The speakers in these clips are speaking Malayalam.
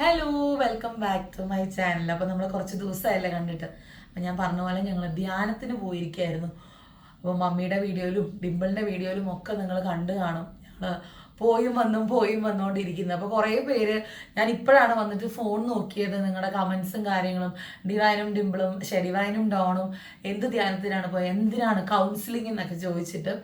Hello welcome back to my channel അപ്പോൾ നമ്മൾ കുറച്ച് ദിവസമായല്ലേ കണ്ടിട്ട്. അപ്പം ഞാൻ പറഞ്ഞ പോലെ ഞങ്ങൾ ധ്യാനത്തിന് പോയിരിക്കുകയായിരുന്നു. അപ്പോൾ മമ്മിയുടെ വീഡിയോയിലും ഡിമ്പിളിന്റെ വീഡിയോയിലും ഒക്കെ നിങ്ങൾ കണ്ടു കാണും. ഞങ്ങൾ പോയും വന്നും പോയും വന്നുകൊണ്ടിരിക്കുന്നത് അപ്പോൾ കുറേ പേര് ഞാൻ ഇപ്പോഴാണ് വന്നിട്ട് ഫോൺ നോക്കിയത് നിങ്ങളുടെ കമൻസും കാര്യങ്ങളും. ഡിവൈനും ഡിമ്പിളും ഷെഡിവൈനും ഡോണും എന്ത് ധ്യാനത്തിനാണ് പോയത് എന്തിനാണ് കൗൺസിലിംഗ് എന്നൊക്കെ ചോദിച്ചിട്ട്.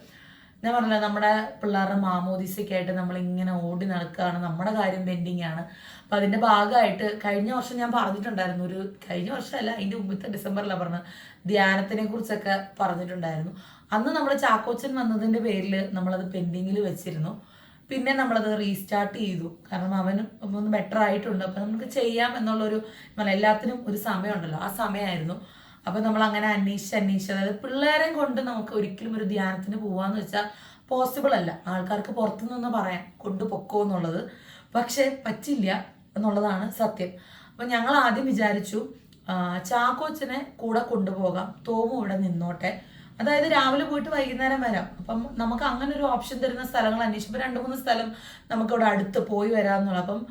ഞാൻ പറഞ്ഞില്ല നമ്മുടെ പിള്ളേരുടെ മാമോദിസയ്ക്കായിട്ട് നമ്മൾ ഇങ്ങനെ ഓടി നടക്കുകയാണ്. നമ്മുടെ കാര്യം പെൻഡിങ് ആണ്. അപ്പം അതിന്റെ ഭാഗമായിട്ട് കഴിഞ്ഞ വർഷം ഞാൻ പറഞ്ഞിട്ടുണ്ടായിരുന്നു. ഒരു കഴിഞ്ഞ വർഷമല്ല അതിന്റെ മുമ്പത്തെ ഡിസംബറിലാണ് പറഞ്ഞത്. ധ്യാനത്തിനെ കുറിച്ചൊക്കെ പറഞ്ഞിട്ടുണ്ടായിരുന്നു. അന്ന് നമ്മൾ ചാക്കോച്ചൻ വന്നതിന്റെ പേരിൽ നമ്മളത് പെൻഡിങ്ങിൽ വെച്ചിരുന്നു. പിന്നെ നമ്മളത് റീസ്റ്റാർട്ട് ചെയ്തു. കാരണം അവനും ഒന്ന് ബെറ്റർ ആയിട്ടുണ്ട്. അപ്പം നമുക്ക് ചെയ്യാം എന്നുള്ളൊരു എല്ലാത്തിനും ഒരു സമയമുണ്ടല്ലോ. ആ സമയമായിരുന്നു. അപ്പൊ നമ്മൾ അങ്ങനെ അന്വേഷിച്ച് അന്വേഷിച്ച് അതായത് പിള്ളേരെ കൊണ്ട് നമുക്ക് ഒരിക്കലും ഒരു ധ്യാനത്തിന് പോവാന്ന് വെച്ചാൽ പോസിബിൾ അല്ല. ആൾക്കാർക്ക് പുറത്തു പറയാം കൊണ്ടുപൊക്കോ എന്നുള്ളത് പക്ഷെ പറ്റില്ല എന്നുള്ളതാണ് സത്യം. അപ്പൊ ഞങ്ങൾ ആദ്യം വിചാരിച്ചു ചാക്കോച്ചനെ കൂടെ കൊണ്ടുപോകാം. തോമു ഇവിടെ നിന്നോട്ടെ. അതായത് രാവിലെ പോയിട്ട് വൈകുന്നേരം വരാം. അപ്പം നമുക്ക് അങ്ങനെ ഒരു ഓപ്ഷൻ തരുന്ന സ്ഥലങ്ങൾ അന്വേഷിച്ചപ്പോൾ രണ്ട് മൂന്ന് സ്ഥലം നമുക്ക് ഇവിടെ അടുത്ത് പോയി വരാമെന്നുള്ള അപ്പം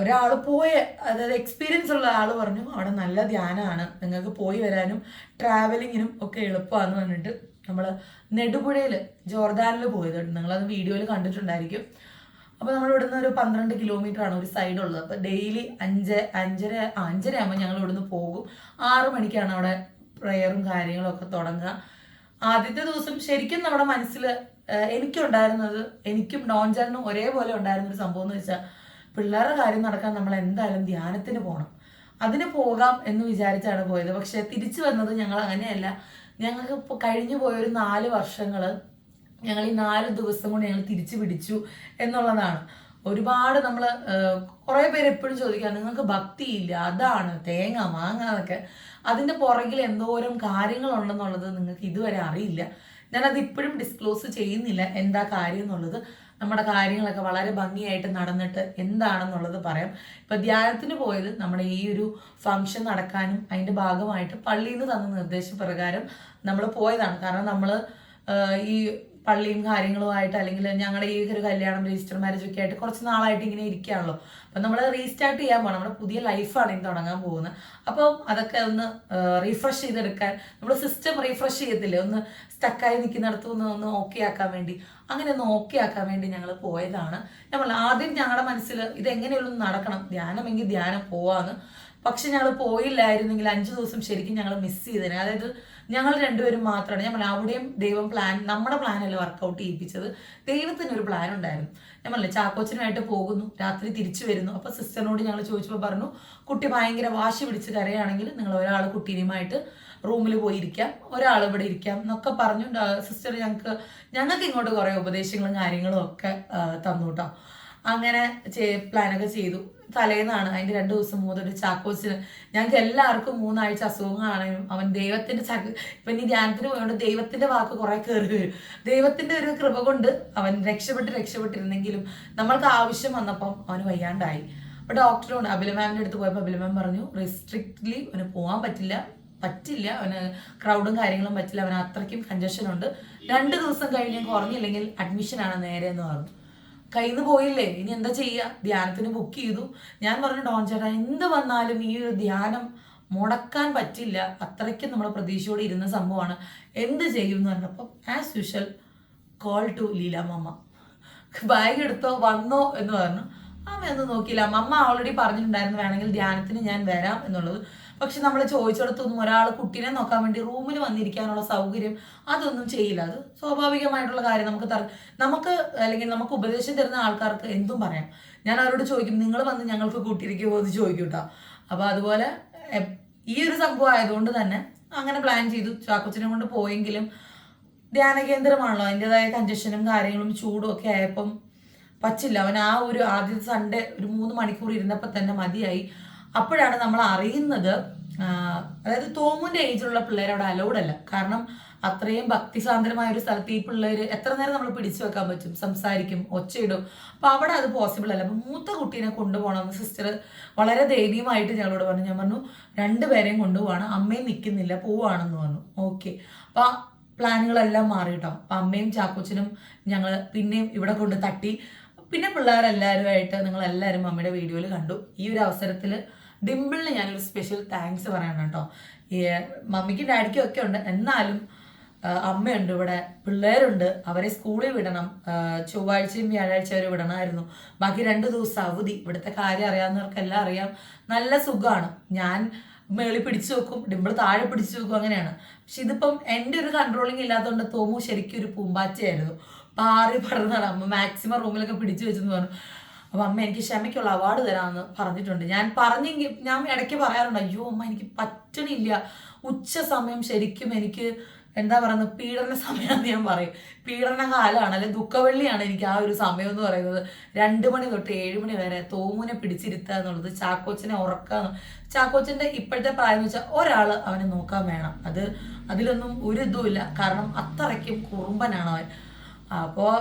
ഒരാൾ പോയ അതായത് എക്സ്പീരിയൻസ് ഉള്ള ആൾ പറഞ്ഞു അവിടെ നല്ല ധ്യാനമാണ് നിങ്ങൾക്ക് പോയി വരാനും ട്രാവലിങ്ങിനും ഒക്കെ എളുപ്പമാണെന്ന് പറഞ്ഞിട്ട് നമ്മൾ നെടുപുഴയിൽ ജോർദാനിൽ പോയത് നിങ്ങളത് വീഡിയോയിൽ കണ്ടിട്ടുണ്ടായിരിക്കും. അപ്പോൾ നമ്മൾ ഇവിടുന്ന് ഒരു പന്ത്രണ്ട് കിലോമീറ്റർ ആണ് ഒരു സൈഡ് ഉള്ളത്. അപ്പോൾ ഡെയിലി അഞ്ച് അഞ്ചര അഞ്ചര ആകുമ്പോൾ ഞങ്ങൾ ഇവിടുന്ന് പോകും. ആറ് മണിക്കാണ് അവിടെ പ്രെയറും കാര്യങ്ങളൊക്കെ തുടങ്ങുക. ആദ്യത്തെ ദിവസം ശരിക്കും നമ്മുടെ മനസ്സിൽ എനിക്കുണ്ടായിരുന്നത് എനിക്കും നോൺചാനും ഒരേപോലെ ഉണ്ടായിരുന്ന ഒരു സംഭവം എന്ന് വെച്ചാൽ പിള്ളേരുടെ കാര്യം നടക്കാൻ നമ്മൾ എന്തായാലും ധ്യാനത്തിന് പോകണം അതിന് പോകാം എന്ന് വിചാരിച്ചാണ് പോയത്. പക്ഷെ തിരിച്ചു വന്നത് ഞങ്ങൾ അങ്ങനെയല്ല. ഞങ്ങൾക്ക് ഇപ്പോൾ കഴിഞ്ഞു പോയൊരു നാല് വർഷങ്ങൾ ഞങ്ങൾ ഈ നാല് ദിവസം കൊണ്ട് ഞങ്ങൾ തിരിച്ചു പിടിച്ചു എന്നുള്ളതാണ്. ഒരുപാട് നമ്മൾ കുറേ പേര് എപ്പോഴും ചോദിക്കുക നിങ്ങൾക്ക് ഭക്തിയില്ല അതാണ് തേങ്ങ മാങ്ങ എന്നൊക്കെ. അതിന്റെ പുറകിൽ എന്തോരം കാര്യങ്ങളുണ്ടെന്നുള്ളത് നിങ്ങൾക്ക് ഇതുവരെ അറിയില്ല. ഞാനത് ഇപ്പോഴും ഡിസ്ക്ലോസ് ചെയ്യുന്നില്ല എന്താ കാര്യം എന്നുള്ളത്. നമ്മുടെ കാര്യങ്ങളൊക്കെ വളരെ ഭംഗിയായിട്ട് നടന്നിട്ട് എന്താണെന്നുള്ളത് പറയാം. ഇപ്പൊ ധ്യാനത്തിന് പോയത് നമ്മുടെ ഈ ഒരു ഫംഗ്ഷൻ നടക്കാനും അതിന്റെ ഭാഗമായിട്ട് പള്ളിയിൽ നിന്ന് തന്ന നിർദ്ദേശപ്രകാരം നമ്മൾ പോയതാണ്. കാരണം നമ്മൾ ഈ പള്ളിയും കാര്യങ്ങളുമായിട്ട് അല്ലെങ്കിൽ ഞങ്ങളുടെ ഈ ഒരു കല്യാണം രജിസ്റ്റർ മാരേജ് ഒക്കെ ആയിട്ട് കുറച്ച് നാളായിട്ട് ഇങ്ങനെ ഇരിക്കുകയാണല്ലോ അപ്പം നമ്മൾ റീസ്റ്റാർട്ട് ചെയ്യാൻ പോകണം നമ്മുടെ പുതിയ ലൈഫാണ് ഇനി തുടങ്ങാൻ പോകുന്നത്. അപ്പം അതൊക്കെ ഒന്ന് റീഫ്രഷ് ചെയ്തെടുക്കാൻ നമ്മൾ സിസ്റ്റം റീഫ്രഷ് ചെയ്യത്തില്ലേ? ഒന്ന് സ്റ്റക്കായി നിൽക്കുന്നിടത്ത് ഒന്ന് ഒന്ന് ഓക്കെ ആക്കാൻ വേണ്ടി. അങ്ങനെ ഒന്ന് ഓക്കെ ആക്കാൻ വേണ്ടി ഞങ്ങൾ പോയതാണ്. നമ്മൾ ആദ്യം ഞങ്ങളുടെ മനസ്സിൽ ഇത് എങ്ങനെയുള്ളൂ നടക്കണം. ധ്യാനമെങ്കിൽ ധ്യാനം പോവാന്ന്. പക്ഷെ ഞങ്ങൾ പോയില്ലായിരുന്നെങ്കിൽ അഞ്ചു ദിവസം ശരിക്കും ഞങ്ങൾ മിസ് ചെയ്തേനെ. അതായത് ഞങ്ങൾ രണ്ടുപേരും മാത്രമാണ്. പറഞ്ഞു അവിടെയും ദൈവം പ്ലാൻ നമ്മുടെ പ്ലാനല്ല വർക്കൗട്ട് ചെയ്യിപ്പിച്ചത്. ദൈവത്തിന് ഒരു പ്ലാൻ ഉണ്ടായിരുന്നു. ഞാൻ പറഞ്ഞില്ല ചാക്കോച്ചനുമായിട്ട് പോകുന്നു രാത്രി തിരിച്ചു വരുന്നു. അപ്പോൾ സിസ്റ്ററിനോട് ഞങ്ങൾ ചോദിച്ചപ്പോൾ പറഞ്ഞു കുട്ടി ഭയങ്കര വാശി പിടിച്ച് കരയാണെങ്കിൽ നിങ്ങൾ ഒരാൾ കുട്ടീനുമായിട്ട് റൂമിൽ പോയിരിക്കാം ഒരാൾ ഇവിടെ ഇരിക്കാം എന്നൊക്കെ പറഞ്ഞു സിസ്റ്റർ ഞങ്ങൾക്ക് ഞങ്ങൾക്ക് ഇങ്ങോട്ട് കുറേ ഉപദേശങ്ങളും കാര്യങ്ങളും ഒക്കെ തന്നു കേട്ടോ അങ്ങനെ പ്ലാനൊക്കെ ചെയ്തു. തലേന്നാണ് അതിന്റെ രണ്ട് ദിവസം മൂന്ന് ഒരു ചാക്കോച്ചിന്. ഞങ്ങൾക്ക് എല്ലാവർക്കും മൂന്നാഴ്ച അസുഖങ്ങളാണെങ്കിലും അവൻ ദൈവത്തിന്റെ ചാക്ക് ഇപ്പൊ ഇനി ധ്യാനത്തിന് പോയതുകൊണ്ട് ദൈവത്തിന്റെ വാക്ക് കുറെ കയറി വരും. ദൈവത്തിന്റെ ഒരു കൃപ കൊണ്ട് അവൻ രക്ഷപ്പെട്ട് രക്ഷപ്പെട്ടിരുന്നെങ്കിലും നമ്മൾക്ക് ആവശ്യം വന്നപ്പം അവന് വയ്യാണ്ടായി. അപ്പൊ ഡോക്ടറോട് അബില മാമിന്റെ അടുത്ത് പോയപ്പോൾ അബില മാം പറഞ്ഞു റെസ്ട്രിക്റ്റ്ലി അവന് പോകാൻ പറ്റില്ല. പറ്റില്ല. അവന് ക്രൗഡും കാര്യങ്ങളും പറ്റില്ല. അവന് അത്രയ്ക്കും കഞ്ചഷൻ ഉണ്ട്. രണ്ട് ദിവസം കഴിഞ്ഞ് കുറഞ്ഞില്ലെങ്കിൽ അഡ്മിഷനാണ് നേരെ എന്ന് പറഞ്ഞു. കയ്യിൽ പോയില്ലേ? ഇനി എന്താ ചെയ്യുക ധ്യാനത്തിന് ബുക്ക് ചെയ്തു. ഞാൻ പറഞ്ഞു ഡോൺ ചേട്ടാ എന്ത് വന്നാലും ഈ ഒരു ധ്യാനം മുടക്കാൻ പറ്റില്ല. അത്രയ്ക്കും നമ്മൾ പ്രതീക്ഷയോടെ ഇരുന്ന സംഭവമാണ്. എന്ത് ചെയ്യും എന്ന് പറഞ്ഞപ്പോൾ as usual call to Leelamma bag എടുത്തോ വന്നോ എന്ന് പറഞ്ഞു. അമ്മ ഒന്നും നോക്കിയില്ല. അമ്മ ഓൾറെഡി പറഞ്ഞിട്ടുണ്ടായിരുന്നു വേണമെങ്കിൽ ധ്യാനത്തിന് ഞാൻ വരാം എന്നുള്ളത്. പക്ഷെ നമ്മൾ ചോദിച്ചിടത്തൊന്നും ഒരാൾ കുട്ടീനെ നോക്കാൻ വേണ്ടി റൂമിൽ വന്നിരിക്കാനുള്ള സൗകര്യം അതൊന്നും ചെയ്യില്ല. അത് സ്വാഭാവികമായിട്ടുള്ള കാര്യം. നമുക്ക് തറ നമുക്ക് അല്ലെങ്കിൽ നമുക്ക് ഉപദേശം തരുന്ന ആൾക്കാർക്ക് എന്തും പറയാം. ഞാൻ അവരോട് ചോദിക്കും നിങ്ങൾ വന്ന് ഞങ്ങൾക്ക് കൂട്ടിയിരിക്കുമോ എന്ന് ചോദിക്കും കേട്ടോ അപ്പൊ അതുപോലെ ഈ ഒരു സംഭവം ആയതുകൊണ്ട് തന്നെ അങ്ങനെ പ്ലാൻ ചെയ്തു. ചാക്കോച്ചിനെ കൊണ്ട് പോയെങ്കിലും ധ്യാന കേന്ദ്രമാണല്ലോ അതിന്റെതായ കഞ്ചഷനും കാര്യങ്ങളും ചൂടും ഒക്കെ ആയപ്പം പറ്റില്ല. അവൻ ആ ഒരു ആദ്യത്തെ സൺഡേ ഒരു മൂന്ന് മണിക്കൂർ ഇരുന്നപ്പോൾ തന്നെ മതിയായി. അപ്പോഴാണ് നമ്മൾ അറിയുന്നത് അതായത് തോമുന്റെ ഏജിലുള്ള പിള്ളേർ അവിടെ അലൗഡ് അല്ല. കാരണം അത്രയും ഭക്തിസാന്ദ്രമായ ഒരു സ്ഥലത്ത് ഈ പിള്ളേർ എത്ര നേരം നമ്മൾ പിടിച്ചു വെക്കാൻ പറ്റും? സംസാരിക്കും ഒച്ചയിടും. അപ്പോൾ അവിടെ അത് പോസിബിൾ അല്ല. അപ്പൊ മൂത്ത കുട്ടീനെ കൊണ്ടുപോകണം സിസ്റ്റർ വളരെ ദയനീയമായിട്ട് ഞങ്ങളോട് പറഞ്ഞു. ഞാൻ പറഞ്ഞു രണ്ടുപേരെയും കൊണ്ടുപോകണം അമ്മയും നിൽക്കുന്നില്ല പോവാണെന്ന് പറഞ്ഞു. ഓക്കെ അപ്പോൾ പ്ലാനുകളെല്ലാം മാറി കേട്ടോ. അപ്പൊ അമ്മയും ചാക്കോച്ചനും ഞങ്ങൾ പിന്നെയും ഇവിടെ കൊണ്ട് തട്ടി. പിന്നെ പിള്ളേരെല്ലാവരുമായിട്ട് നിങ്ങൾ എല്ലാവരും മമ്മിയുടെ വീഡിയോയിൽ കണ്ടു. ഈ ഒരു അവസരത്തിൽ ഡിംപിളിന് ഞാനൊരു സ്പെഷ്യൽ താങ്ക്സ് പറയണം കേട്ടോ. ഈ മമ്മിക്കും ഡാഡിക്കും ഒക്കെ ഉണ്ട്. എന്നാലും അമ്മയുണ്ട് ഇവിടെ. പിള്ളേരുണ്ട്. അവരെ സ്കൂളിൽ വിടണം. ചൊവ്വാഴ്ചയും വ്യാഴാഴ്ച വരെ വിടണമായിരുന്നു. ബാക്കി രണ്ട് ദിവസം അവധി. ഇവിടുത്തെ കാര്യം അറിയാവുന്നവർക്കെല്ലാം അറിയാം. നല്ല സുഖമാണ്. ഞാൻ മേളിൽ പിടിച്ചു വെക്കും ഡിമ്പിൾ താഴെ പിടിച്ചു വെക്കും അങ്ങനെയാണ്. പക്ഷെ ഇതിപ്പം എന്റെ ഒരു കൺട്രോളിങ് ഇല്ലാത്തതുകൊണ്ട് തോമു ശരിക്കും ഒരു പൂമ്പാറ്റയായിരുന്നു. പാറി പറഞ്ഞതാണ് അമ്മ മാക്സിമം റൂമിലൊക്കെ പിടിച്ചു വെച്ചെന്ന് പറഞ്ഞു. അപ്പൊ അമ്മ എനിക്ക് ക്ഷമയ്ക്കുള്ള അവാർഡ് തരാമെന്ന് പറഞ്ഞിട്ടുണ്ട്. ഞാൻ പറഞ്ഞെങ്കിൽ ഞാൻ ഇടയ്ക്ക് പറയാറുണ്ട് അയ്യോ അമ്മ എനിക്ക് പറ്റണില്ല. ഉച്ച സമയം ശരിക്കും എനിക്ക് എന്താ പറയുന്നത്? പീഡന സമയമെന്ന് ഞാൻ പറയും. പീഡന കാലമാണ് അല്ലെ ദുഃഖവെള്ളിയാണ് എനിക്ക് ആ ഒരു സമയം എന്ന് പറയുന്നത്. രണ്ട് മണി തൊട്ട് ഏഴ് മണി വരെ തോമുനെ പിടിച്ചിരുത്തുക എന്നുള്ളത് ചാക്കോച്ചനെ ഉറക്കുക ചാക്കോച്ചന്റെ ഇപ്പോഴത്തെ പ്രായം വെച്ചാൽ ഒരാൾ അവനെ നോക്കാൻ വേണം. അത് അതിലൊന്നും ഒരു ഇതുമില്ല കാരണം അത്രയ്ക്കും കുറുമ്പനാണ് അവൻ. അപ്പോൾ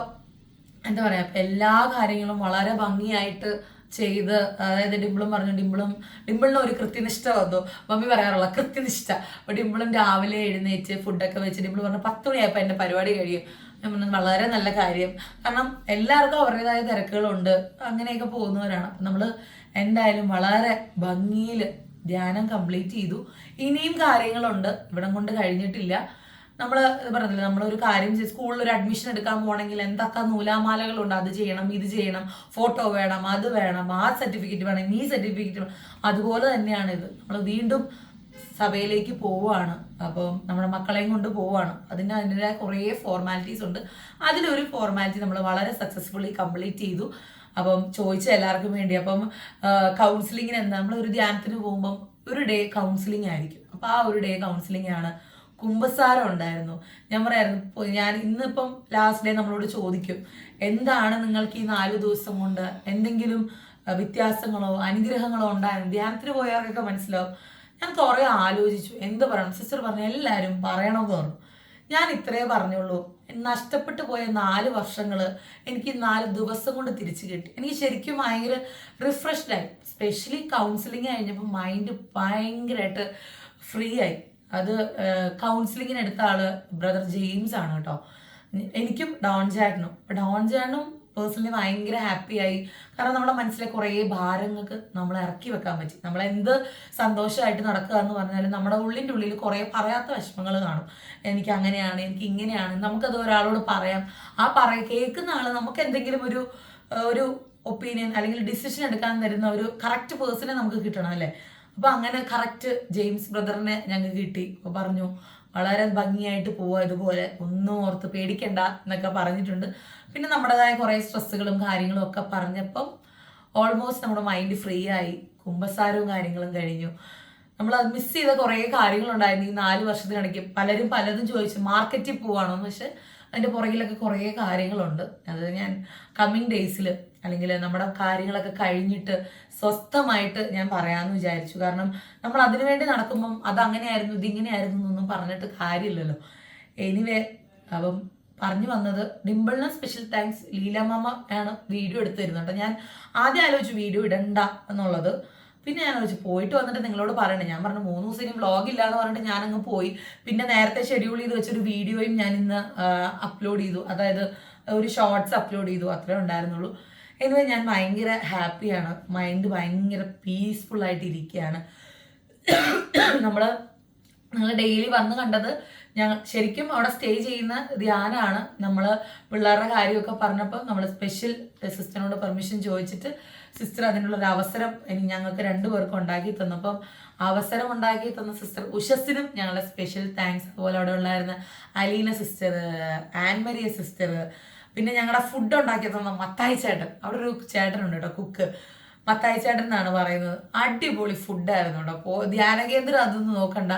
എന്താ പറയാ എല്ലാ കാര്യങ്ങളും വളരെ ഭംഗിയായിട്ട് ചെയ്ത് അതായത് ഡിമ്പിളും പറഞ്ഞു ഡിമ്പിളും ഡിമ്പിളിന് ഒരു കൃത്യനിഷ്ഠ വന്നു. മമ്മി പറയാറുള്ള കൃത്യനിഷ്ഠ. അപ്പൊ ഡിമ്പിളും രാവിലെ എഴുന്നേറ്റ് ഫുഡൊക്കെ വെച്ച് ഡിമ്പിൾ പറഞ്ഞു പത്ത് മണിയായപ്പോൾ എന്റെ പരിപാടി കഴിയും. വളരെ നല്ല കാര്യം. കാരണം എല്ലാവർക്കും അവരുടേതായ തിരക്കുകളുണ്ട്. അങ്ങനെയൊക്കെ പോകുന്നവരാണ്. അപ്പം നമ്മൾ എന്തായാലും വളരെ ഭംഗിയിൽ ധ്യാനം കംപ്ലീറ്റ് ചെയ്തു. ഇനിയും കാര്യങ്ങളുണ്ട്. ഇവിടം കൊണ്ട് കഴിഞ്ഞിട്ടില്ല. നമ്മൾ പറഞ്ഞില്ല നമ്മളൊരു കാര്യം സ്കൂളിൽ ഒരു അഡ്മിഷൻ എടുക്കാൻ പോകണമെങ്കിൽ എന്തൊക്കെ നൂലാമാലകളുണ്ട് അത് ചെയ്യണം ഇത് ചെയ്യണം ഫോട്ടോ വേണം അത് വേണം ആ സർട്ടിഫിക്കറ്റ് വേണം ഈ സർട്ടിഫിക്കറ്റ് വേണം. അതുപോലെ തന്നെയാണ് ഇത്. നമ്മൾ വീണ്ടും സഭയിലേക്ക് പോവുകയാണ് അപ്പോൾ നമ്മുടെ മക്കളെയും കൊണ്ട് പോവുകയാണ് അതിന് അതിന്റെതായ കുറേ ഫോർമാലിറ്റീസ് ഉണ്ട്. അതിലൊരു ഫോർമാലിറ്റി നമ്മൾ വളരെ സക്സസ്ഫുള്ളി കംപ്ലീറ്റ് ചെയ്തു. അപ്പം ചോദിച്ച എല്ലാവർക്കും വേണ്ടി അപ്പം കൗൺസിലിങ്ങിന് എന്താ? നമ്മൾ ഒരു ധ്യാനത്തിന് പോകുമ്പം ഒരു ഡേ കൗൺസിലിംഗ് ആയിരിക്കും. അപ്പോൾ ആ ഒരു ഡേ കൗൺസിലിംഗ് ആണ് കുംഭസാരം ഉണ്ടായിരുന്നു. ഞാൻ പറയായിരുന്നു ഞാൻ ഇന്നിപ്പം ലാസ്റ്റ് ഡേ നമ്മളോട് ചോദിക്കും എന്താണ് നിങ്ങൾക്ക് ഈ നാല് ദിവസം കൊണ്ട് എന്തെങ്കിലും വ്യത്യാസങ്ങളോ അനുഗ്രഹങ്ങളോ ഉണ്ടായിരുന്നു? ധ്യാനത്തിന് പോയവർക്കൊക്കെ മനസ്സിലാവും. ഞാൻ കുറേ ആലോചിച്ചു എന്ത് പറയണം? സിസ്റ്റർ പറഞ്ഞു എല്ലാവരും പറയണമെന്ന് പറഞ്ഞു. ഞാൻ ഇത്രേ പറഞ്ഞുള്ളൂ. നഷ്ടപ്പെട്ടു പോയ നാല് വർഷങ്ങൾ എനിക്ക് നാല് ദിവസം കൊണ്ട് തിരിച്ചു കിട്ടി. എനിക്ക് ശരിക്കും ഭയങ്കര റിഫ്രഷ്ഡ് ആയി. സ്പെഷ്യലി കൗൺസിലിംഗ് കഴിഞ്ഞപ്പോൾ മൈൻഡ് ഭയങ്കരമായിട്ട് ഫ്രീ ആയി. അത് കൗൺസിലിങ്ങിന് എടുത്ത ആൾ ബ്രദർ ജെയിംസ് ആണ് കേട്ടോ. എനിക്കും ഡോൺ ചാട്ടനും. ഡോൺ ചാട്ടനും പേഴ്സണലി ഭയങ്കര ഹാപ്പിയായി കാരണം നമ്മുടെ മനസ്സിലെ കുറേ ഭാരങ്ങൾക്ക് നമ്മൾ ഇറക്കി വെക്കാൻ പറ്റി. നമ്മൾ എന്ത് സന്തോഷമായിട്ട് നടക്കുക എന്ന് പറഞ്ഞാലും നമ്മുടെ ഉള്ളിന്റെ ഉള്ളിൽ കുറേ പറയാത്ത വിഷമങ്ങൾ കാണും. എനിക്ക് അങ്ങനെയാണ് എനിക്ക് ഇങ്ങനെയാണ് നമുക്കത് ഒരാളോട് പറയാം. ആ പറയ കേൾക്കുന്ന ആൾ നമുക്ക് എന്തെങ്കിലും ഒരു ഒരു ഒപ്പീനിയൻ അല്ലെങ്കിൽ ഡിസിഷൻ എടുക്കാൻ തരുന്ന ഒരു കറക്റ്റ് പേഴ്സണെ നമുക്ക് കിട്ടണം അല്ലേ? അപ്പൊ അങ്ങനെ കറക്റ്റ് ജെയിംസ് ബ്രദറിനെ ഞങ്ങൾക്ക് കിട്ടി. അപ്പൊ പറഞ്ഞു വളരെ ഭംഗിയായിട്ട് പോവാ ഇതുപോലെ. ഒന്നും ഓർത്ത് പേടിക്കണ്ട എന്നൊക്കെ പറഞ്ഞിട്ടുണ്ട്. പിന്നെ നമ്മുടേതായ കുറേ സ്ട്രെസ്സുകളും കാര്യങ്ങളും ഒക്കെ പറഞ്ഞപ്പം ഓൾമോസ്റ്റ് നമ്മുടെ മൈൻഡ് ഫ്രീ ആയി. കുമ്പസാരവും കാര്യങ്ങളും കഴിഞ്ഞു. നമ്മൾ അത് മിസ് ചെയ്ത കുറേ കാര്യങ്ങളുണ്ടായിരുന്നു. ഈ നാല് വർഷത്തിനിടയ്ക്ക് പലരും പലതും ചോദിച്ചു മാർക്കറ്റിൽ പോവാണോ പക്ഷെ അതിന്റെ പുറകിലൊക്കെ കുറേ കാര്യങ്ങളുണ്ട്. അത് ഞാൻ കമ്മിങ് ഡേയ്സിൽ അല്ലെങ്കിൽ നമ്മുടെ കാര്യങ്ങളൊക്കെ കഴിഞ്ഞിട്ട് സ്വസ്ഥമായിട്ട് ഞാൻ പറയാമെന്ന് വിചാരിച്ചു. കാരണം നമ്മൾ അതിനുവേണ്ടി നടക്കുമ്പം അത് അങ്ങനെയായിരുന്നു ഇതിങ്ങനെയായിരുന്നു എന്നൊന്നും പറഞ്ഞിട്ട് കാര്യമില്ലല്ലോ. എനിവേ അപ്പം പറഞ്ഞു വന്നത് ഡിംബിളിന് സ്പെഷ്യൽ താങ്ക്സ് ലീലാമാമ ആണ് വീഡിയോ എടുത്തു തരുന്നത് കേട്ടോ. ഞാൻ ആദ്യം ആലോചിച്ചു വീഡിയോ ഇടണ്ട എന്നുള്ളത്. പിന്നെ ഞാൻ ആലോചിച്ചു പോയിട്ട് വന്നിട്ട് നിങ്ങളോട് പറയണേ ഞാൻ പറഞ്ഞു മൂന്ന് ദിവസം ഇനി വ്ളോഗ് ഇല്ല എന്ന് പറഞ്ഞിട്ട് ഞാൻ അങ്ങ് പോയി. പിന്നെ നേരത്തെ ഷെഡ്യൂൾ ചെയ്ത് വെച്ചൊരു വീഡിയോയും ഞാൻ ഇന്ന് അപ്ലോഡ് ചെയ്തു. അതായത് ഒരു ഷോർട്സ് അപ്ലോഡ് ചെയ്തു. അത്രേ ഉണ്ടായിരുന്നുള്ളൂ. എനിവേ ഞാൻ ഭയങ്കര ഹാപ്പിയാണ്. മൈൻഡ് ഭയങ്കര പീസ്ഫുൾ ആയിട്ട് ഇരിക്കുകയാണ് നമ്മൾ നിങ്ങൾ ഡെയിലി വന്ന് കണ്ടത് ഞങ്ങൾ ശരിക്കും അവിടെ സ്റ്റേ ചെയ്യുന്ന ധ്യാനമാണ് നമ്മൾ പിള്ളേരുടെ കാര്യമൊക്കെ പറഞ്ഞപ്പോൾ നമ്മൾ സ്പെഷ്യൽ സിസ്റ്ററിനോട് പെർമിഷൻ ചോദിച്ചിട്ട് സിസ്റ്റർ അതിനുള്ള ഒരു അവസരം ഞങ്ങൾക്ക് രണ്ടു പേർക്കും ഉണ്ടാക്കി തന്നപ്പം അവസരം ഉണ്ടാക്കി തന്ന സിസ്റ്റർ ഉഷസിനും ഞങ്ങളുടെ സ്പെഷ്യൽ താങ്ക്സ് അതുപോലെ അവിടെ ഉണ്ടായിരുന്ന അലീന സിസ്റ്റർ ആൻമരിയ സിസ്റ്റർ പിന്നെ ഞങ്ങളുടെ ഫുഡ് ഉണ്ടാക്കി തന്ന മത്തായി ചേട്ടൻ. അവിടെ ഒരു ചേട്ടനുണ്ട് കേട്ടോ കുക്ക് മത്തായി ചേട്ടൻ എന്നാണ് പറയുന്നത്. അടിപൊളി ഫുഡായിരുന്നു കേട്ടോ അപ്പോൾ ധ്യാന കേന്ദ്രം അതൊന്നും നോക്കണ്ട.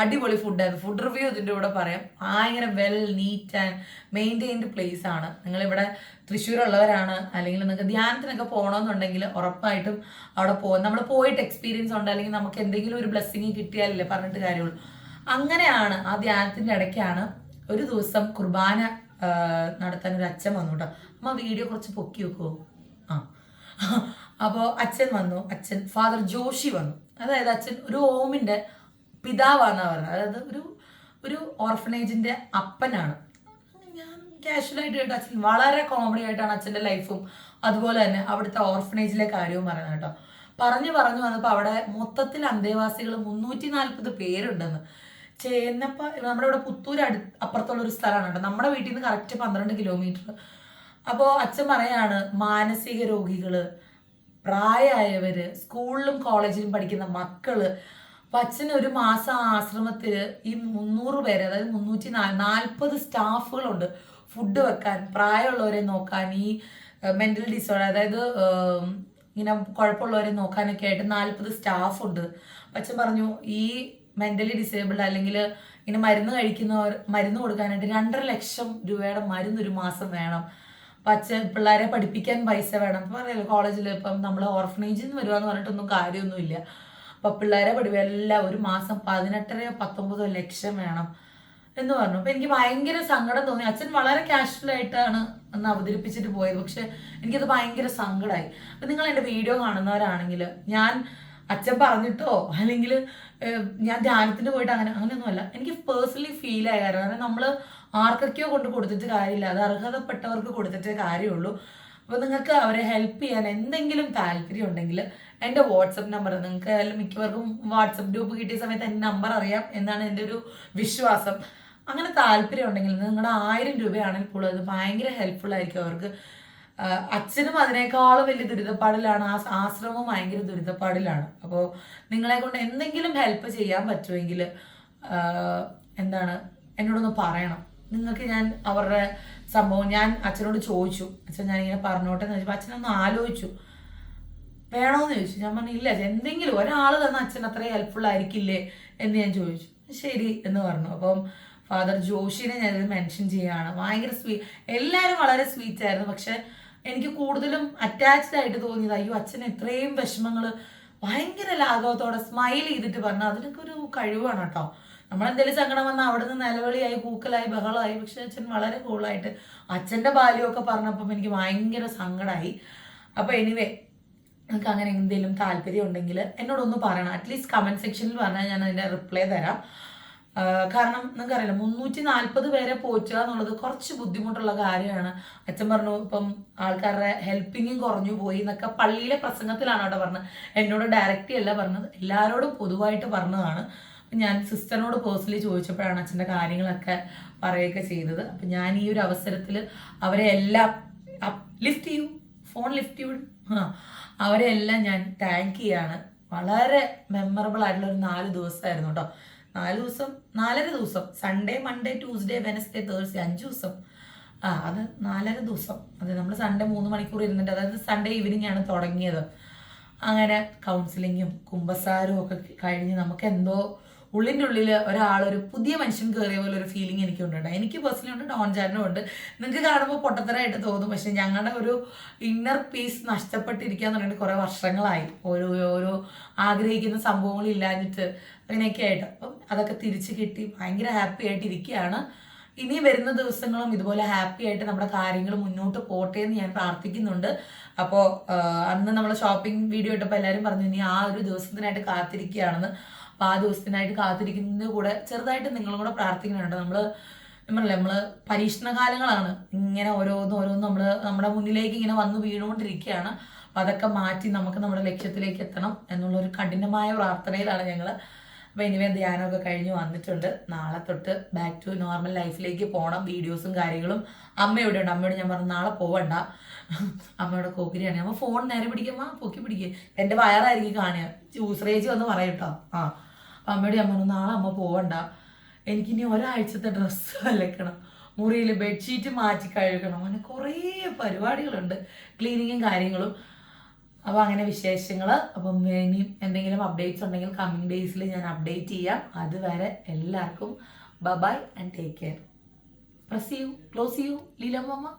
അടിപൊളി ഫുഡായിരുന്നു ഫുഡ് റിവ്യൂ ഇതിന്റെ കൂടെ പറയാം. ഭയങ്കര well neat and maintained place ആണ്. നിങ്ങളിവിടെ തൃശ്ശൂരുള്ളവരാണ് അല്ലെങ്കിൽ നിങ്ങൾക്ക് ധ്യാനത്തിനൊക്കെ പോകണമെന്നുണ്ടെങ്കിൽ ഉറപ്പായിട്ടും അവിടെ പോകും നമ്മൾ പോയിട്ട് എക്സ്പീരിയൻസ് ഉണ്ട് അല്ലെങ്കിൽ നമുക്ക് എന്തെങ്കിലും ഒരു ബ്ലെസ്സിങ് കിട്ടിയാലല്ലേ പറഞ്ഞിട്ട് കാര്യമുള്ളൂ. അങ്ങനെയാണ് ആ ധ്യാനത്തിന്റെ ഇടയ്ക്കാണ് ഒരു ദിവസം കുർബാന നടത്താൻ ഒരു അച്ഛൻ വന്നു കേട്ടോ അമ്മ വീഡിയോ കുറച്ച് പൊക്കി വെക്കുമോ ആ. അപ്പോൾ അച്ഛൻ വന്നു. അച്ഛൻ ഫാദർ ജോഷി വന്നു. അതായത് അച്ഛൻ ഒരു ഓമിന്റെ പിതാവാണ് പറഞ്ഞത് അതായത് ഒരു ഒരു ഓർഫനേജിന്റെ അപ്പനാണ്. ഞാൻ കാഷ്വലായിട്ട് കേട്ടോ അച്ഛൻ വളരെ കോമഡി ആയിട്ടാണ് അച്ഛന്റെ ലൈഫും അതുപോലെ തന്നെ അവിടുത്തെ ഓർഫനേജിലെ കാര്യവും പറയുന്നത് കേട്ടോ. പറഞ്ഞു പറഞ്ഞു വന്നപ്പോൾ അവിടെ മൊത്തത്തിൽ അന്തേവാസികൾ മുന്നൂറ്റി നാൽപ്പത് പേരുണ്ടെന്ന്. ചേന്നപ്പ നമ്മുടെ ഇവിടെ പുത്തൂർ അടു അപ്പുറത്തുള്ള ഒരു സ്ഥലമാണ് കേട്ടോ. നമ്മുടെ വീട്ടിൽ നിന്ന് കറക്റ്റ് പന്ത്രണ്ട് കിലോമീറ്റർ അപ്പോൾ അച്ഛൻ പറയാണ് മാനസിക രോഗികൾ പ്രായമായവര് സ്കൂളിലും കോളേജിലും പഠിക്കുന്ന മക്കൾ അപ്പൊ അച്ഛന് ഒരു മാസം ആശ്രമത്തിൽ ഈ മുന്നൂറ് പേര് അതായത് മുന്നൂറ്റി നാല് നാൽപ്പത് സ്റ്റാഫുകളുണ്ട്. ഫുഡ് വെക്കാൻ പ്രായമുള്ളവരെ നോക്കാൻ ഈ മെന്റൽ ഡിസോർഡർ അതായത് ഇങ്ങനെ കുഴപ്പമുള്ളവരെ നോക്കാനൊക്കെ ആയിട്ട് നാൽപ്പത് സ്റ്റാഫുണ്ട്. അച്ഛൻ പറഞ്ഞു ഈ മെന്റലി ഡിസേബിൾഡ് അല്ലെങ്കിൽ ഇങ്ങനെ മരുന്ന് കഴിക്കുന്നവർ മരുന്ന് കൊടുക്കാനായിട്ട് രണ്ടര ലക്ഷം രൂപയുടെ മരുന്ന് ഒരു മാസം വേണം. പച്ച പിള്ളേരെ പഠിപ്പിക്കാൻ പൈസ വേണം. ഇപ്പൊ പറയല്ലോ കോളേജിൽ ഇപ്പം നമ്മൾ ഓർഫനേജിൽ നിന്ന് വരുവാന്ന് പറഞ്ഞിട്ടൊന്നും കാര്യമൊന്നുമില്ല. അപ്പൊ പിള്ളേരെ പഠിപ്പിക്കുക എല്ലാം ഒരു മാസം പതിനെട്ടരയോ പത്തൊമ്പതോ ലക്ഷം വേണം എന്ന് പറഞ്ഞു. അപ്പൊ എനിക്ക് ഭയങ്കര സങ്കടം തോന്നി. അച്ഛൻ വളരെ കാഷ്വൽ ആയിട്ടാണ് അന്ന് അവതരിപ്പിച്ചിട്ട് പോയത്. പക്ഷെ എനിക്കത് ഭയങ്കര സങ്കടമായി അപ്പൊ നിങ്ങൾ എന്റെ വീഡിയോ കാണുന്നവരാണെങ്കിൽ ഞാൻ അച്ഛൻ പറഞ്ഞിട്ടോ? അല്ലെങ്കിൽ ഞാൻ ധ്യാനത്തിന് പോയിട്ട് അങ്ങനെ അങ്ങനെയൊന്നുമല്ല. എനിക്ക് പേഴ്സണലി ഫീൽ ആയിരുന്നു കാരണം നമ്മൾ ആർക്കൊക്കെയോ കൊണ്ട് കൊടുത്തിട്ട് കാര്യമില്ല. അത് അർഹതപ്പെട്ടവർക്ക് കൊടുത്തിട്ടേ കാര്യമുള്ളൂ. അപ്പോൾ നിങ്ങൾക്ക് അവരെ ഹെൽപ്പ് ചെയ്യാൻ എന്തെങ്കിലും താല്പര്യം ഉണ്ടെങ്കിൽ എന്റെ വാട്സപ്പ് നമ്പർ നിങ്ങൾക്ക് മിക്കവർക്കും വാട്സപ്പ് ഗ്രൂപ്പ് കിട്ടിയ സമയത്ത് എന്റെ നമ്പർ അറിയാം എന്നാണ് എന്റെ ഒരു വിശ്വാസം. അങ്ങനെ താല്പര്യം ഉണ്ടെങ്കിൽ നിങ്ങളുടെ ആയിരം രൂപയാണെങ്കിൽ പോലും അത് ഭയങ്കര ഹെൽപ്ഫുൾ ആയിരിക്കും അവർക്ക്. അച്ഛനും അതിനേക്കാളും വലിയ ദുരിതപ്പാടിലാണ് ആ ആശ്രമം ഭയങ്കര ദുരിതപ്പാടിലാണ്. അപ്പോൾ നിങ്ങളെ കൊണ്ട് എന്തെങ്കിലും ഹെൽപ്പ് ചെയ്യാൻ പറ്റുമെങ്കിൽ എന്താണ് എന്നോടൊന്ന് പറയണം. നിങ്ങൾക്ക് ഞാൻ അവരുടെ സംഭവം ഞാൻ അച്ഛനോട് ചോദിച്ചു. അച്ഛൻ ഞാനിങ്ങനെ പറഞ്ഞോട്ടെ എന്ന് ചോദിച്ചപ്പോൾ അച്ഛനൊന്ന് ആലോചിച്ചു. വേണോന്ന് ചോദിച്ചു. ഞാൻ പറഞ്ഞു ഇല്ല എന്തെങ്കിലും ഒരാൾ തന്ന അച്ഛൻ അത്രയും ഹെൽപ്ഫുൾ ആയിരിക്കില്ലേ എന്ന് ഞാൻ ചോദിച്ചു. ശരി എന്ന് പറഞ്ഞു. അപ്പം ഫാദർ ജോഷിനെ ഞാനിത് മെൻഷൻ ചെയ്യാണ്. ഭയങ്കര സ്വീ എല്ലാവരും വളരെ സ്വീറ്റ് ആയിരുന്നു. പക്ഷെ എനിക്ക് കൂടുതലും അറ്റാച്ച്ഡ് ആയിട്ട് തോന്നിയത് അയ്യോ അച്ഛൻ എത്രയും വിഷമങ്ങൾ ഭയങ്കര ലാഘവത്തോടെ സ്മൈൽ ചെയ്തിട്ട് പറഞ്ഞു അതിനൊക്കെ ഒരു കഴിവാണ് കേട്ടോ. നമ്മളെന്തെങ്കിലും സങ്കടം വന്നാൽ അവിടെ നിന്ന് നിലവിളിയായി കൂക്കലായി ബഹളമായി പക്ഷെ അച്ഛൻ വളരെ കൂളായിട്ട് അച്ഛന്റെ ബാല്യമൊക്കെ പറഞ്ഞപ്പം എനിക്ക് ഭയങ്കര സങ്കടമായി അപ്പോൾ എനിവേ നിങ്ങൾക്ക് അങ്ങനെ എന്തെങ്കിലും താല്പര്യം ഉണ്ടെങ്കിൽ എന്നോടൊന്ന് പറയണം. അറ്റ്ലീസ്റ്റ് കമന്റ് സെക്ഷനിൽ പറഞ്ഞാൽ ഞാൻ അതിന്റെ റിപ്ലൈ തരാം. കാരണം നിങ്ങൾക്കറിയില്ല മുന്നൂറ്റി നാൽപ്പത് പേരെ പോറ്റുക എന്നുള്ളത് കുറച്ച് ബുദ്ധിമുട്ടുള്ള കാര്യമാണ്. അച്ഛൻ പറഞ്ഞു ഇപ്പം ആൾക്കാരുടെ ഹെൽപ്പിങ്ങും കുറഞ്ഞു പോയി എന്നൊക്കെ പള്ളിയിലെ പ്രസംഗത്തിലാണ് അവിടെ പറഞ്ഞത്. എന്നോട് ഡയറക്റ്റ് അല്ല പറഞ്ഞത് എല്ലാവരോടും പൊതുവായിട്ട് പറഞ്ഞതാണ്. ഞാൻ സിസ്റ്ററിനോട് പേഴ്സണലി ചോദിച്ചപ്പോഴാണ് അച്ഛന്റെ കാര്യങ്ങളൊക്കെ പറയുകയൊക്കെ ചെയ്തത്. അപ്പം ഞാൻ ഈ ഒരു അവസരത്തിൽ അവരെ എല്ലാം ലിഫ്റ്റ് ചെയ്യൂ ഫോൺ ലിഫ്റ്റ് ചെയ്യും. ആ അവരെ എല്ലാം ഞാൻ താങ്ക് ചെയ്യാണ്. വളരെ മെമ്മറബിൾ ആയിട്ടുള്ള ഒരു നാല് ദിവസമായിരുന്നു കേട്ടോ. നാല് ദിവസം നാലര ദിവസം. Sunday Monday Tuesday Wednesday Thursday അഞ്ച് ദിവസം. ആ അത് നാലര ദിവസം. അത് നമ്മൾ സൺഡേ മൂന്ന് മണിക്കൂർ ഇരുന്നിട്ട് അതായത് സൺഡേ ഈവനിങ് ആണ് തുടങ്ങിയത്. അങ്ങനെ കൗൺസിലിങ്ങും കുമ്പസാരവും ഒക്കെ കഴിഞ്ഞ് നമുക്ക് എന്തോ ഉള്ളിന്റെ ഉള്ളിൽ ഒരാൾ ഒരു പുതിയ മനുഷ്യൻ കയറിയ പോലെ ഒരു ഫീലിംഗ് എനിക്ക് കേട്ടോ. എനിക്ക് പേഴ്സണലി ഉണ്ട് ഡോൺ ഉണ്ട്. നിങ്ങൾക്ക് കാണുമ്പോൾ പൊട്ടത്തരായിട്ട് തോന്നും. പക്ഷെ ഞങ്ങളുടെ ഒരു ഇന്നർ പീസ് നഷ്ടപ്പെട്ടിരിക്കുക എന്ന് പറഞ്ഞിട്ട് കുറേ വർഷങ്ങളായി. ഓരോ ഓരോ ആഗ്രഹിക്കുന്ന സംഭവങ്ങൾ ഇല്ലാഞ്ഞിട്ട് അങ്ങനെയൊക്കെ ആയിട്ട്. അപ്പം അതൊക്കെ തിരിച്ചു കിട്ടി. ഭയങ്കര ഹാപ്പി ആയിട്ട് ഇരിക്കുകയാണ് ഇനി വരുന്ന ദിവസങ്ങളും ഇതുപോലെ ഹാപ്പി ആയിട്ട് നമ്മുടെ കാര്യങ്ങൾ മുന്നോട്ട് പോട്ടെ എന്ന് ഞാൻ പ്രാർത്ഥിക്കുന്നുണ്ട്. അപ്പോൾ അന്ന് നമ്മൾ ഷോപ്പിംഗ് വീഡിയോ ഇട്ടപ്പോൾ എല്ലാവരും പറഞ്ഞു ഇനി ആ ഒരു ദിവസത്തിനായിട്ട് കാത്തിരിക്കുകയാണെന്ന്. അപ്പോൾ ആ ദിവസത്തിനായിട്ട് കാത്തിരിക്കുന്നതിന്റെ കൂടെ ചെറുതായിട്ട് നിങ്ങളും കൂടെ പ്രാർത്ഥിക്കുന്നുണ്ട്. നമ്മൾ നമ്മളല്ലേ നമ്മൾ പരീക്ഷണ കാലങ്ങളാണ് ഇങ്ങനെ ഓരോന്നും ഓരോന്നും നമ്മൾ നമ്മുടെ മുന്നിലേക്ക് ഇങ്ങനെ വന്ന് വീണുകൊണ്ടിരിക്കുകയാണ്. അപ്പം അതൊക്കെ മാറ്റി നമുക്ക് നമ്മുടെ ലക്ഷ്യത്തിലേക്ക് എത്തണം എന്നുള്ള ഒരു കഠിനമായ പ്രാർത്ഥനയിലാണ് ഞങ്ങൾ അപ്പോൾ ഇനിവേ ധ്യാനമൊക്കെ കഴിഞ്ഞ് വന്നിട്ടുണ്ട്. നാളെ തൊട്ട് ബാക്ക് ടു നോർമൽ ലൈഫിലേക്ക് പോകണം വീഡിയോസും കാര്യങ്ങളും അമ്മ ഉണ്ട്. അമ്മയോട് ഞാൻ പറഞ്ഞു നാളെ പോവണ്ട. അമ്മയുടെ കോക്കിരിയാണ് അമ്മ ഫോൺ നേരെ പിടിക്കുമ്പോൾ പൊക്കി പിടിക്കുക എന്റെ വയറായിരിക്കും കാണുക. ജ്യൂസറേജ് വന്ന് പറയട്ടോ ആ. അപ്പം അമ്മയോട് ഞാൻ പറഞ്ഞു നാളെ അമ്മ പോവണ്ട. എനിക്കിനി ഒരാഴ്ചത്തെ ഡ്രസ്സ് അലക്കണം. മുറിയിൽ ബെഡ്ഷീറ്റ് മാറ്റി കഴുകണം. അങ്ങനെ കുറേ പരിപാടികളുണ്ട്. ക്ലീനിങ്ങും കാര്യങ്ങളും. അപ്പോൾ അങ്ങനെ വിശേഷങ്ങൾ അപ്പം ഇനിയും എന്തെങ്കിലും അപ്ഡേറ്റ്സ് ഉണ്ടെങ്കിൽ കമ്മിങ് ഡേയ്സിൽ ഞാൻ അപ്ഡേറ്റ് ചെയ്യാം. അതുവരെ എല്ലാവർക്കും bye bye and take care press ചെയ്യൂ. ക്ലോസ് ചെയ്യൂ. ലീലമ്മ